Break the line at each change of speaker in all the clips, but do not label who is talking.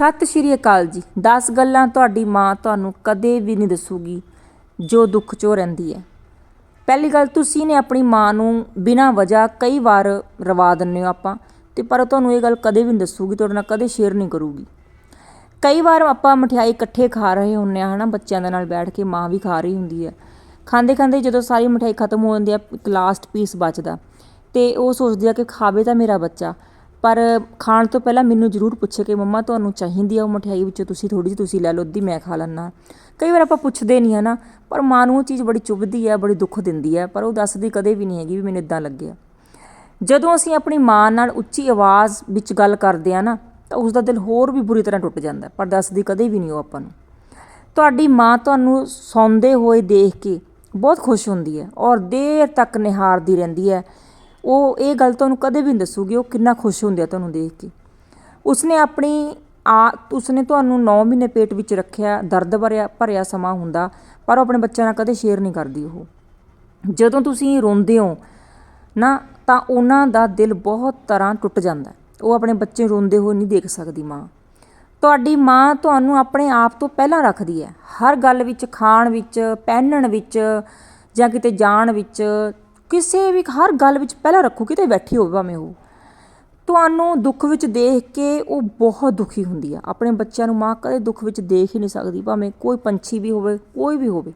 ਸਤਿ ਸ਼੍ਰੀ ਅਕਾਲ ਜੀ। 10 ਗੱਲਾਂ ਤੁਹਾਡੀ ਮਾਂ ਤੁਹਾਨੂੰ ਕਦੇ ਵੀ ਨਹੀਂ ਦੱਸੂਗੀ ਜੋ ਦੁੱਖ 'ਚੋਂ ਰਹਿੰਦੀ ਹੈ। ਪਹਿਲੀ ਗੱਲ, ਤੁਸੀਂ ਨੇ ਆਪਣੀ ਮਾਂ ਨੂੰ ਬਿਨਾਂ ਵਜ੍ਹਾ ਕਈ ਵਾਰ ਰਵਾ ਦਿੰਦੇ ਹੋ ਆਪਾਂ, ਤੇ ਪਰ ਤੁਹਾਨੂੰ ਇਹ ਗੱਲ ਕਦੇ ਵੀ ਨਹੀਂ ਦੱਸੂਗੀ, ਤੁਹਾਡੇ ਨਾਲ ਕਦੇ ਸ਼ੇਅਰ ਨਹੀਂ ਕਰੂਗੀ। ਕਈ ਵਾਰ ਆਪਾਂ ਮਠਿਆਈ ਇਕੱਠੇ ਖਾ ਰਹੇ ਹੁੰਨੇ ਆ ਹਨਾ, ਬੱਚਿਆਂ ਦੇ ਨਾਲ ਬੈਠ ਕੇ ਮਾਂ ਵੀ ਖਾ ਰਹੀ ਹੁੰਦੀ ਹੈ। ਖਾਂਦੇ ਖਾਂਦੇ ਜਦੋਂ ਸਾਰੀ ਮਠਿਆਈ ਖਤਮ ਹੋ ਜਾਂਦੀ ਹੈ, ਇੱਕ ਲਾਸਟ ਪੀਸ ਬਚਦਾ, ਤੇ ਉਹ ਸੋਚਦੀ ਆ ਕਿ ਖਾਵੇ ਤਾਂ ਮੇਰਾ ਬੱਚਾ। ਪਰ ਖਾਣ ਤੋਂ ਪਹਿਲਾਂ ਮੈਨੂੰ ਜ਼ਰੂਰ ਪੁੱਛੇ ਕਿ ਮੰਮਾ ਤੁਹਾਨੂੰ ਚਾਹੀਦੀ ਆ ਉਹ ਮਠਿਆਈ ਵਿੱਚੋਂ ਤੁਸੀਂ ਥੋੜ੍ਹੀ ਜਿਹੀ ਤੁਸੀਂ ਲੈ ਲਓ, ਅੱਧੀ ਮੈਂ ਖਾ ਲੈਂਦਾ। ਕਈ ਵਾਰ ਆਪਾਂ ਪੁੱਛਦੇ ਨਹੀਂ ਹੈ ਨਾ, ਪਰ ਮਾਂ ਨੂੰ ਉਹ ਚੀਜ਼ ਬੜੀ ਚੁਭਦੀ ਹੈ ਬੜੀ ਦੁੱਖ ਦਿੰਦੀ ਹੈ ਪਰ ਉਹ ਦੱਸਦੀ ਕਦੇ ਵੀ ਨਹੀਂ ਹੈਗੀ ਵੀ ਮੈਨੂੰ ਇਦਾਂ ਲੱਗਿਆ ਜਦੋਂ ਅਸੀਂ ਆਪਣੀ ਮਾਂ ਨਾਲ ਉੱਚੀ ਆਵਾਜ਼ ਵਿੱਚ ਗੱਲ ਕਰਦੇ ਆ ਨਾ, ਤਾਂ ਉਸ ਦਾ ਦਿਲ ਹੋਰ ਵੀ ਬੁਰੀ ਤਰ੍ਹਾਂ ਟੁੱਟ ਜਾਂਦਾ, ਪਰ ਦੱਸਦੀ ਕਦੇ ਵੀ ਨਹੀਂ ਉਹ ਆਪਾਂ ਨੂੰ। ਤੁਹਾਡੀ ਮਾਂ ਤੁਹਾਨੂੰ ਸੌਂਦੇ ਹੋਏ ਦੇਖ ਕੇ ਬਹੁਤ ਖੁਸ਼ ਹੁੰਦੀ ਹੈ ਔਰ ਦੇਰ ਤੱਕ ਨਿਹਾਰਦੀ ਰਹਿੰਦੀ ਹੈ। ਉਹ ਇਹ ਗੱਲ ਤੁਹਾਨੂੰ ਕਦੇ ਵੀ ਨਹੀਂ ਦੱਸੂਗੀ, ਉਹ ਕਿੰਨਾ ਖੁਸ਼ ਹੁੰਦੇ ਆ ਤੁਹਾਨੂੰ ਦੇਖ ਕੇ। ਉਸਨੇ ਆਪਣੀ ਆ, ਉਸਨੇ ਤੁਹਾਨੂੰ 9 ਮਹੀਨੇ ਪੇਟ ਵਿੱਚ ਰੱਖਿਆ, ਦਰਦ ਭਰਿਆ ਭਰਿਆ ਸਮਾਂ ਹੁੰਦਾ, ਪਰ ਉਹ ਆਪਣੇ ਬੱਚਿਆਂ ਨਾਲ ਕਦੇ ਸ਼ੇਅਰ ਨਹੀਂ ਕਰਦੀ ਉਹ। ਜਦੋਂ ਤੁਸੀਂ ਰੋਂਦੇ ਹੋ ਨਾ, ਤਾਂ ਉਹਨਾਂ ਦਾ ਦਿਲ ਬਹੁਤ ਤਰ੍ਹਾਂ ਟੁੱਟ ਜਾਂਦਾ। ਉਹ ਆਪਣੇ ਬੱਚੇ ਰੋਂਦੇ ਹੋਏ ਨਹੀਂ ਦੇਖ ਸਕਦੀ ਮਾਂ। ਤੁਹਾਡੀ ਮਾਂ ਤੁਹਾਨੂੰ ਆਪਣੇ ਆਪ ਤੋਂ ਪਹਿਲਾਂ ਰੱਖਦੀ ਹੈ। ਹਰ ਗੱਲ ਵਿੱਚ, ਖਾਣ ਵਿੱਚ, ਪਹਿਨਣ ਵਿੱਚ ਜਾਂ ਕਿਤੇ ਜਾਣ ਵਿੱਚ ਕਿਸੇ ਵੀ ਹਰ ਗੱਲ ਵਿੱਚ ਪਹਿਲਾਂ ਰੱਖੋ, ਕਿਤੇ ਬੈਠੀ ਹੋਵੇ ਭਾਵੇਂ ਉਹ। ਤੁਹਾਨੂੰ ਦੁੱਖ ਵਿੱਚ ਦੇਖ ਕੇ ਉਹ ਬਹੁਤ ਦੁਖੀ ਹੁੰਦੀ ਆ। ਆਪਣੇ ਬੱਚਿਆਂ ਨੂੰ ਮਾਂ ਕਦੇ ਦੁੱਖ ਵਿੱਚ ਦੇਖ ਹੀ ਨਹੀਂ ਸਕਦੀ, ਭਾਵੇਂ ਕੋਈ ਪੰਛੀ ਵੀ ਹੋਵੇ, ਕੋਈ ਵੀ ਹੋਵੇ।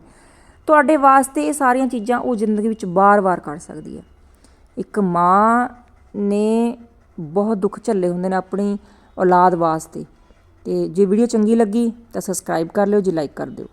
ਤੁਹਾਡੇ ਵਾਸਤੇ ਇਹ ਸਾਰੀਆਂ ਚੀਜ਼ਾਂ ਉਹ ਜ਼ਿੰਦਗੀ ਵਿੱਚ ਬਾਰ-ਬਾਰ ਕਰ ਸਕਦੀ ਹੈ ਇੱਕ ਮਾਂ ਨੇ ਬਹੁਤ ਦੁੱਖ ਝੱਲੇ ਹੁੰਦੇ ਨੇ ਆਪਣੀ ਔਲਾਦ ਵਾਸਤੇ। ਤੇ ਜੇ ਵੀਡੀਓ ਚੰਗੀ ਲੱਗੀ ਤਾਂ ਸਬਸਕ੍ਰਾਈਬ ਕਰ ਲਿਓ, ਜੇ ਲਾਈਕ ਕਰ ਦਿਓ।